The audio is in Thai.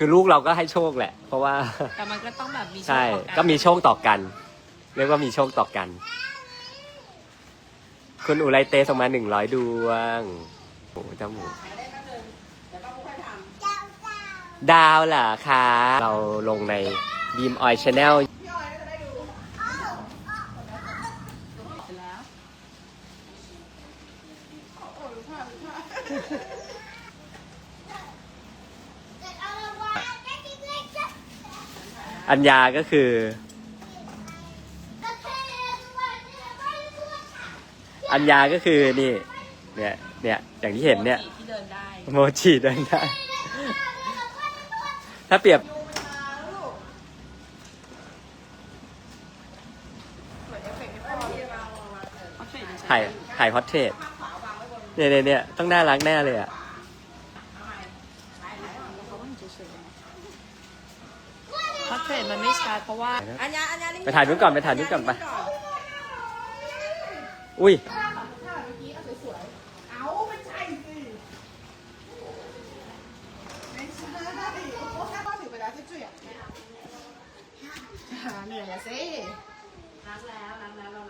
คือลูกเราก็ให้โชคแหละ เพราะว่าแต่มันก็ต้องแบบมีโชคใช่ต่อกันก็มีโชคต่อกัน เรียกว่ามีโชคต่อกัน คุณอุไรเตส่งมาหนึ่งร้อยดวงโอ้เจ้าหมูดาวเหรอคะ เราลงในบีมออยชาแนลไปแล้ว อัญญาก็คือ อัญญาก็คือนี่ เนี่ย เนี่ย อย่างที่เห็นเนี่ย ที่เดินได้โมจิเดินได้ ถ้าเปรียบ ถ่าย ถ่ายพอร์เทรตเนี่ยเนี่ยเนี่ยต้องน่ารักแน่เลยอะ เพราะเทรดมันไม่ชัดเพราะว่า อัญญาอัญญาไปถ่ายนู้นก่อนไปถ่ายนู้นก่อนไป อุ้ยเอาไม่ใช่สิไม่ใช่โอ้แค่บ้านถือไปแล้วจะจุ๋ยอะหาเหนื่อยอะสิรักแล้วรักแล้วเรารัก